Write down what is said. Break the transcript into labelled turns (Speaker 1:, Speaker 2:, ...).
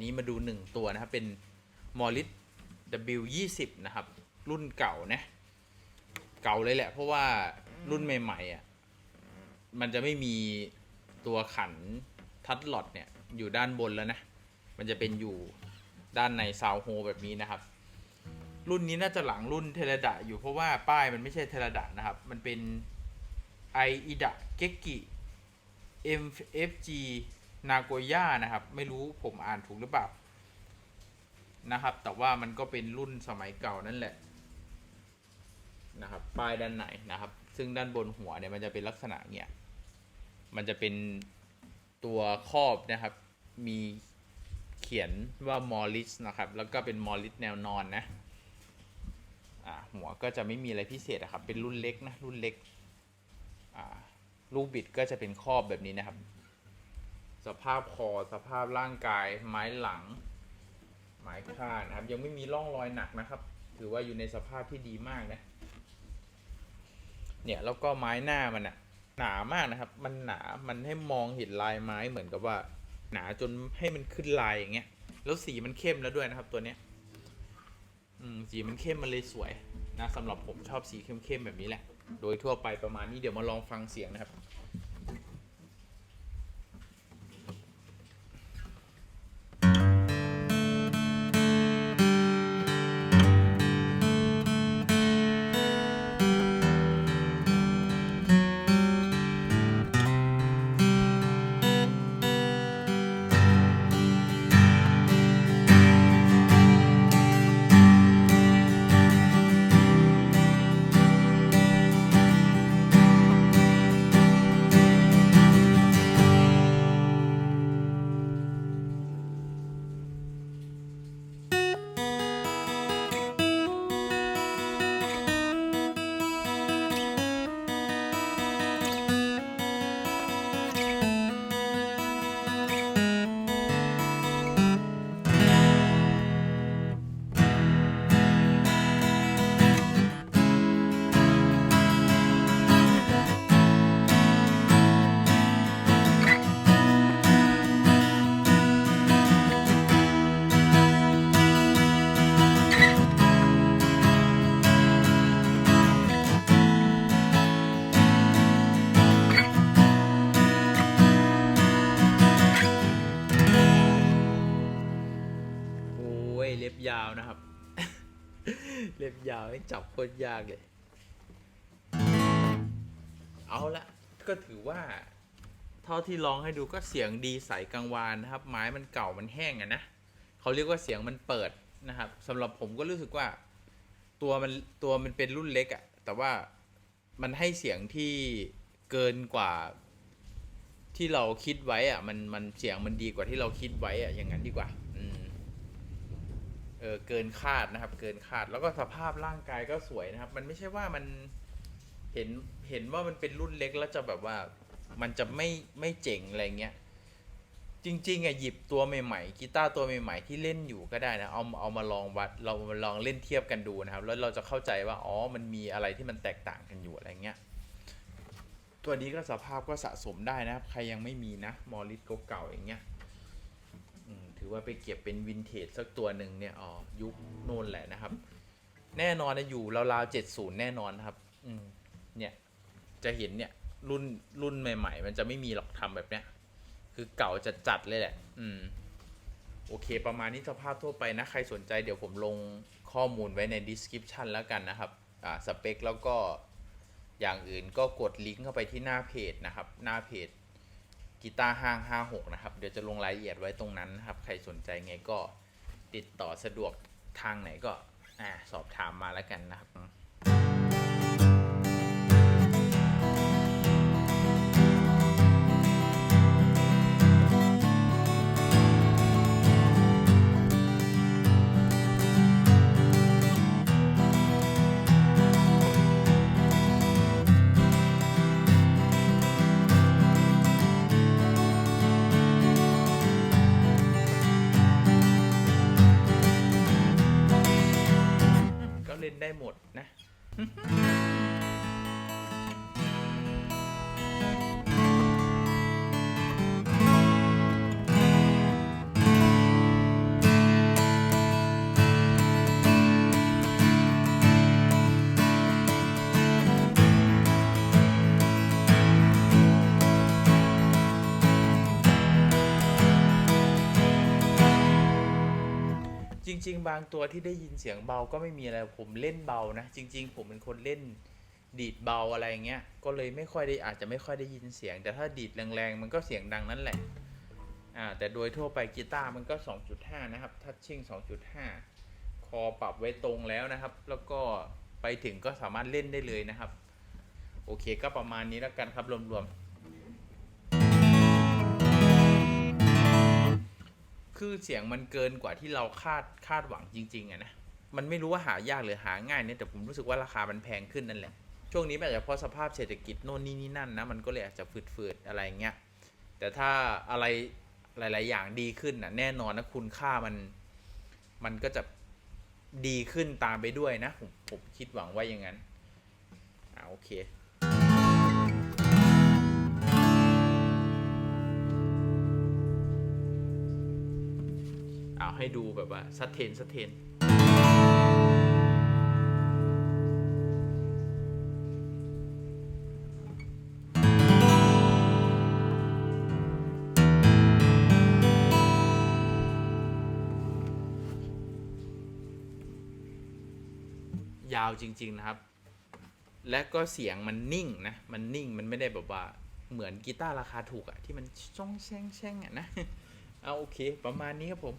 Speaker 1: นนี้มาดู 1 ตัวนะครับ เป็นมอริส W20 นะครับ รุ่นเก่านะ เก่าเลยแหละ เพราะว่ารุ่นใหม่ๆอะมันจะไม่มีตัวขันทัดหลอดเนี่ย อยู่ด้านบนแล้วนะ มันจะเป็นอยู่ด้านในซาวโฮแบบนี้นะครับ รุ่นนี้น่าจะหลังรุ่นเทเลดะอยู่เพราะว่าป้ายมันไม่ใช่เทเลดะนะครับ มันเป็นไออิดะเกกิ MFG นาโกย่านะครับ ไม่รู้ผมอ่านถูกหรือเปล่านะครับ แต่ว่ามันก็เป็นรุ่นสมัยเก่านั่นแหละนะครับป้ายด้านไหนนะครับ ซึ่งด้านบนหัวเนี่ยมันจะเป็นลักษณะเนี้ยมันจะเป็นตัวครอบนะครับ มีเขียนว่ามอริสนะครับ แล้วก็เป็นมอริสแนวนอนนะอ่าหัวก็จะไม่มีอะไรพิเศษอะครับ เป็นรุ่นเล็กนะรุ่นเล็กอ่าลูกบิดก็จะเป็นครอบแบบนี้นะครับ สภาพคอสภาพร่างกาย ไม้หลัง ไม้คานนะครับ ยังไม่มีร่องรอยหนักนะครับ ถือว่าอยู่ในสภาพที่ดีมากนะ เนี่ยแล้วก็ไม้หน้ามันอะหนามากนะครับ มันหนา มันให้มองเห็นลายไม้เหมือนกับว่า หนาจนให้มันขึ้นลายอย่างเงี้ย แล้วสีมันเข้มแล้วด้วยนะครับ ตัวเนี้ย อืมสีมันเข้มมันเลยสวยนะสำหรับผมชอบสีเข้มๆแบบนี้แหละ โดยทั่วไปประมาณนี้เดี๋ยวมาลองฟังเสียงนะครับ ล็บยาวนะครับ เล็บยาวให้จับโคตรยากเลย เอาละก็ถือว่า เท่าที่ลองให้ดูก็เสียงดีใสกังวานนะครับ ไม้มันเก่ามันแห้งอะนะเขาเรียกว่าเสียงมันเปิดนะครับสำหรับผมก็รู้สึกว่า ตัวมันตัวมันเป็นรุ่นเล็กอะแต่ว่ามันให้เสียงที่เกินกว่าที่เราคิดไว้อะมันมันเสียงมันดีกว่าที่เราคิดไว้อะอย่างนั้นดีกว่า เออเกินคาดนะครับ เกินคาดแล้วก็สภาพร่างกายก็สวยนะครับ มันไม่ใช่ว่ามันเห็นเห็นว่ามันเป็นรุ่นเล็กแล้วจะแบบว่ามันจะไม่ไม่เจ๋งอะไรเงี้ยจริงๆอะหยิบตัวใหม่ๆกีตาร์ตัวใหม่ๆที่เล่นอยู่ก็ได้นะเอาเอามาลองวัดเรามาลองเล่นเทียบกันดูนะครับ แล้วเราจะเข้าใจว่าอ๋อมันมีอะไรที่มันแตกต่างกันอยู่อะไรเงี้ยตัวนี้ก็สภาพก็สะสมได้นะครับ ใครยังไม่มีนะมอริสเก่าๆอย่างเงี้ยือว่าไปเก็บเป็นวินเทจสักตัวหนึ่งเนี่ยอ๋อยุคโน่นแหละนะครับ แน่นอนนะอยู่ราวๆเจ็ดศูนย์แน่นอนนะครับ อืมเนี่ยจะเห็นเนี่ยรุ่นรุ่นใหม่ ๆ มันจะไม่มีหรอกทำแบบเนี้ย คือเก่าจัดจัดเลยแหละ อืม โอเค ประมาณนี้สภาพทั่วไปนะ ใครสนใจเดี๋ยวผมลงข้อมูลไว้ใน description แล้วกันนะครับ อ่า สเปค แล้วก็อย่างอื่นก็กดลิงก์เข้าไปที่หน้าเพจนะครับ หน้าเพจ กีตาร์ห้าง 56 นะครับ เดี๋ยวจะลงรายละเอียดไว้ตรงนั้นนะครับ ใครสนใจไงก็ติดต่อสะดวกทางไหนก็อ่าสอบถามมาแล้วกันนะครับ ริง ๆ บางตัวที่ได้ยินเสียงเบาก็ไม่มีอะไรผมเล่นเบานะ จริง ๆ ผมเป็นคนเล่นดีดเบาอะไรเงี้ย ก็เลยไม่ค่อยได้อาจจะไม่ค่อยได้ยินเสียง แต่ถ้าดีดแรงๆ มันก็เสียงดังนั่นแหละ อ่า แต่โดยทั่วไปกีตาร์มันก็ 2.5 นะครับ ทัชชิ่ง 2.5 คอปรับไว้ตรงแล้วนะครับ แล้วก็ไปถึงก็สามารถเล่นได้เลยนะครับ โอเคก็ประมาณนี้แล้วกันครับรวมๆ คือเสียงมันเกินกว่าที่เราคาดคาดหวังจริงๆอะนะมันไม่รู้ว่าหายากหรือหาง่ายเนี่ยแต่ผมรู้สึกว่าราคามันแพงขึ้นนั่นแหละช่วงนี้อาจจะเพราะสภาพเศรษฐกิจโน่นนี่นี่นั่นนะมันก็เลยอาจจะฝืดๆอะไรเงี้ยแต่ถ้าอะไรหลาย ๆ อย่างดีขึ้นนะแน่นอนนะคุณค่ามันมันก็จะดีขึ้นตามไปด้วยนะผมผมคิดหวังว่าอย่างนั้นอ่าโอเค ให้ดูแบบว่าสัดเทนสัดเทนยาวจริง ๆ นะครับ และก็เสียงมันนิ่งนะ มันนิ่ง มันไม่ได้แบบว่าเหมือนกีตาร์ราคาถูกอะที่มันช่องแช่งแช่งอะนะ เอาโอเค ประมาณนี้ครับผม